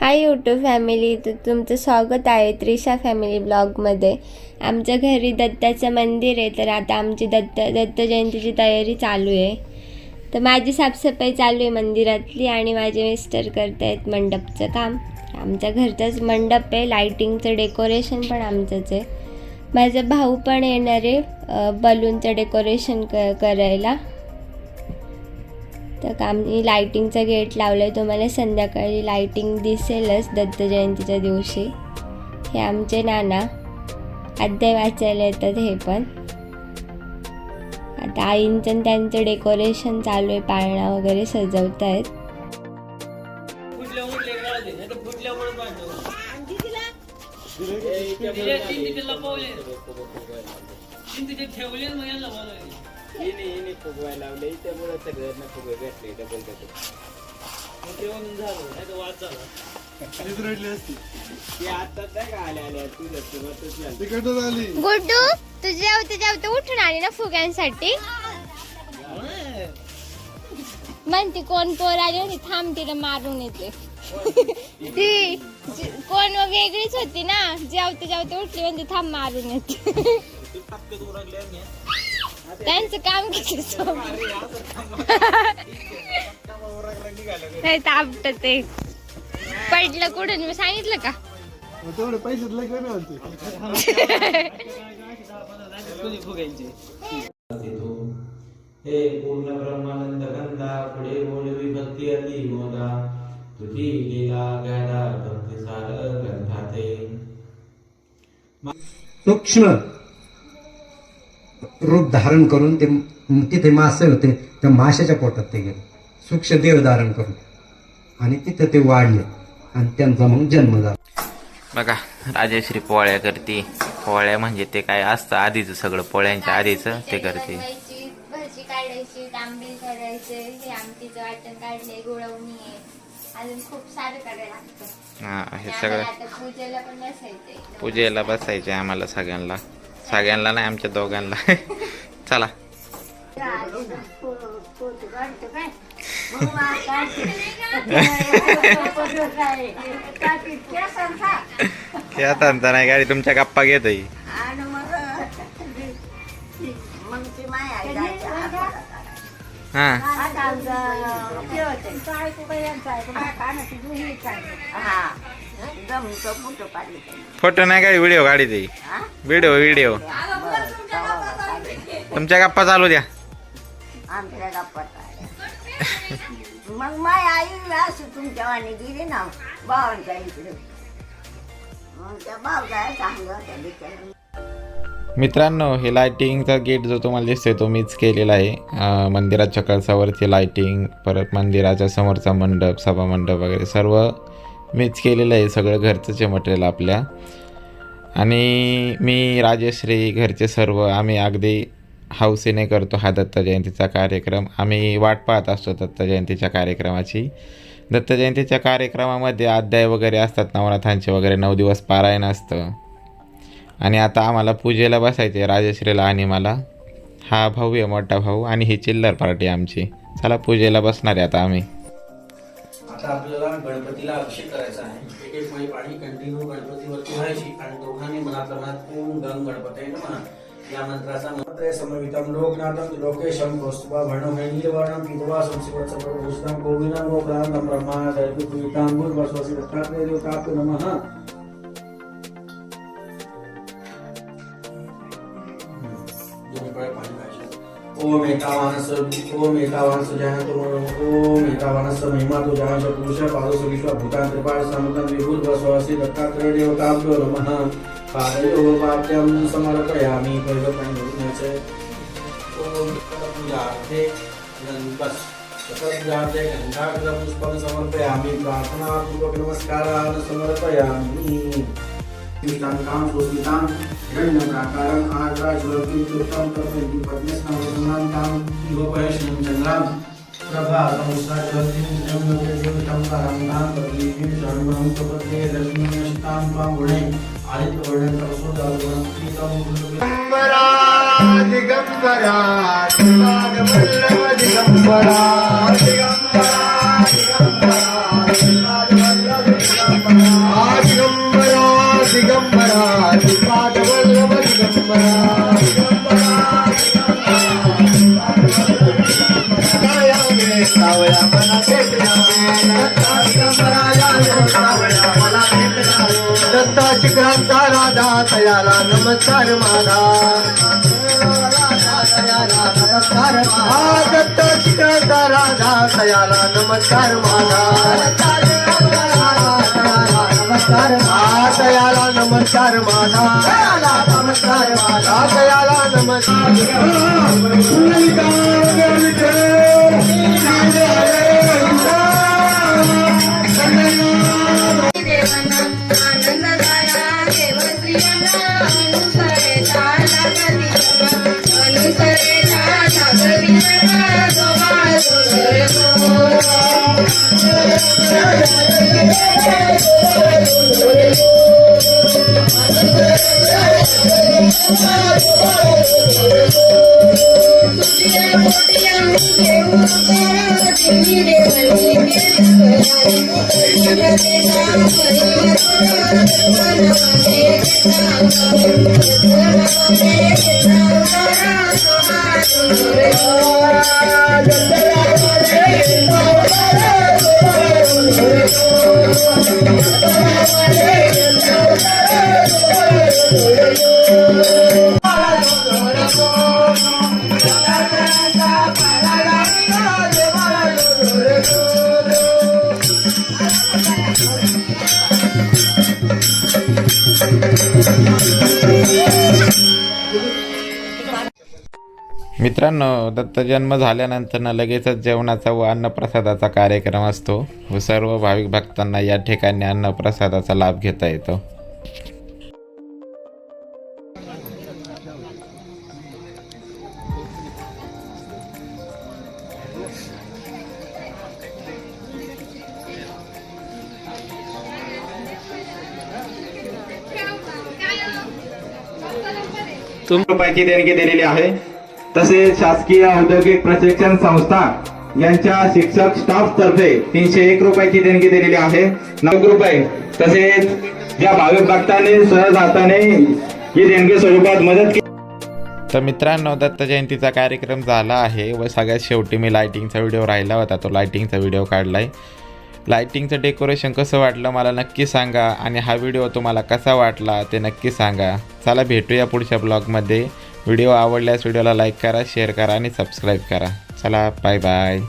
Hi YouTube family तर तुमचं स्वागत आहे त्रिशा फॅमिली ब्लॉगमध्ये आमच्या घरी दत्ताचं मंदिर आहे तर आता आमची दत्त दत्त जयंतीची तयारी चालू आहे. तर माझी साफसफाई चालू आहे मंदिरातली आणि माझे मिस्टर करतायत मंडपचं काम. आमच्या घरचाच मंडप आहे लाईटिंगचं डेकोरेशन पण आमचंच आहे. माझा भाऊ पण येणार आहे बलूनचं डेकोरेशन क करायला. तर आम्ही लाईटिंगचं गेट लावलं आहे तुम्हाला संध्याकाळी लाईटिंग दिसेलच दत्त जयंतीच्या दिवशी. हे आमचे नाना. अध्याय वाचायला येतात हे पण. आता आईंचं त्यांचं डेकोरेशन चालू आहे पाळणा वगैरे सजवत आहेत ठेवले हिने हिने फुगवायला लावले. त्यामुळे ना फुगे भेटले डबल डबल मग ते म्हणून झालं नाही तर वाद झाला. ते आता नाही का आल्या आल्या तुझं सुरुवातच झाली तिकडच आली गुड्डू तू जेवते जेवते उठून आली ना फुग्यांसाठी? म्हणते कोण पोर आली होती थांब तिला मारून येते. ती कोण मग वेगळीच होती ना. जेवते जेवते उठली म्हणते थांब मारून येते. त्यांचं काम किती सोपं. नाही तापत ते. पडलं कुठून? मी सांगितलं का? तेवढे पैसे हे पूर्ण ब्रह्मानंद गंधा पुढे बोलवी भक्ती अति मोदा. तुझी लीला गदा भक्ती सार ग्रंथाते सूक्ष्म रूप धारण करून ते तिथे मासे होते त्या माशाच्या पोटात ते गेले. सूक्ष्म देव धारण करून. आणि तिथे ते वाढले. आणि त्यांचा मग जन्म झाला. बघा राजश्री पोळ्या करते. पोळ्या म्हणजे ते काय असतं आधीच सगळं पोळ्यांच्या आधीच ते करते. भाजी काढायची हे आमटीचं वाटण काढले गुळवणी आहे. अजून खूप सारं करायला लागतं. हा हे सगळं पण पूजेला बसायचे आम्हाला सगळ्यांना. सगळ्यांना नाही आमच्या दोघांना. चला. आता नाही गाडी तुमच्या गप्पा घेत हा. फोटो नाही गाडी व्हिडिओ गाडी ते. Video video. तुमच्या गप्पा चालू द्या. आमच्या गप्पात आहे. मग माय आई असं तुमच्या वाणी गेली ना भावांच्या इकडे. मग त्या चांगलं त्या बिचाऱ्या मित्रांनो हे लायटिंगचा गेट जो तुम्हाला दिसतोय तो मीच केलेला आहे. मंदिराच्या कळसावरती लायटिंग परत मंदिराच्या समोरचा मंडप सभा मंडप वगैरे सर्व मीच केलेलं आहे. सगळं घरचंच आहे मटेरियल आपल्या. आणि मी राजश्री घरचे सर्व आम्ही अगदी हौसेने करतो हा दत्त जयंतीचा कार्यक्रम. आम्ही वाट पाहत असतो दत्त जयंतीच्या कार्यक्रमाची. दत्त जयंतीच्या कार्यक्रमामध्ये अध्याय वगैरे असतात. नवनाथांचे वगैरे नऊ दिवस पारायण असतं. आणि आता आम्हाला पूजेला बसायचे राजश्रीला आणि मला हा भाऊ आहे मोठा भाऊ आणि ही चिल्लर पार्टी आमची. चला पूजेला बसणार आहे आता आम्ही. आता आपल्याला गणपतीला अभिषेक करायचा आहे. एक एक वेळी पाणी कंटिन्यू गणपतीवरती व्हायची आणि दोघांनी मनातल्या मनात ओम गंग गणपती म्हणा. या मंत्राचा मंत्र समवितम लोकनाथम लोकेशम सर्वभूषितम गोविंदम ब्रह्मा दैवी दत्तात्रेय नमः। पाहिजे ओम एकावानस ओम एकावानस जहान तो ओम एकावानस महिमा तो जान जहान पुरुष पादो विश्व भूतान त्रिपाळ समुदन विभूत वसवासी दत्तात्रय देवताभ्यो नमः पादयो वाद्यम समर्पयामि प्रयोग पाणी भरून ओम पूजार्थे बस पूजार्थे गंगाग्र पुष्पं समर्पयामि प्रार्थनापूर्वक नमस्कारान् समर्पयामि स्मितां सुस्मितां हिरण्यप्राकारम् आर्द्राज्वलकिं कर्पयति पद्मस्नावसन्नां तां युगपयश्नं चन्द्रां प्रभासमुष्णाज्वलतिं जम्नोपयोगितं करं तां प्रदीपिं शर्मं प्रपद्ये दर्शनीयशितां त्वां गुणे आदित्यवर्णन्तरसोदागुणं प्रीतं दिगंबरा दिगंबरा वल्लभ दिगंबरा दत्ता शिखरांचा राजा तयाला नमस्कार माझा हा दत्त शिखरांचा राजा तयाला नमस्कार माझा हा तयाला नमस्कार माझा नमस्कार माझा तयाला मित्रांनो दत्त जन्म झाल्यानंतर ना लगेचच जेवणाचा व अन्नप्रसादाचा कार्यक्रम असतो. व सर्व भाविक भक्तांना या ठिकाणी अन्नप्रसादाचा लाभ घेता येतो. रुपयाची देणगी दिलेली आहे. तसेच शासकीय औद्योगिक प्रशिक्षण संस्था यांच्या शिक्षक स्टाफ तर्फे तीनशे एक रुपयाची देणगी दिलेली आहे. नऊ रुपये. तसेच ज्या भाविक भक्तांनी सहज हाताने ही देणगी स्वरूपात मदत केली. तर मित्रांनो दत्त जयंतीचा कार्यक्रम झाला आहे व सगळ्यात शेवटी मी लायटिंगचा व्हिडिओ राहिला होता. तो लायटिंगचा व्हिडिओ काढला आहे लायटिंगचं डेकोरेशन कसं वाटलं मला नक्की सांगा आणि हा व्हिडिओ तुम्हाला कसा वाटला ते नक्की सांगा. चला भेटूया पुढच्या ब्लॉगमध्ये व्हिडिओ आवडल्यास व्हिडिओला लाईक करा शेअर करा आणि सबस्क्राईब करा. चला बाय बाय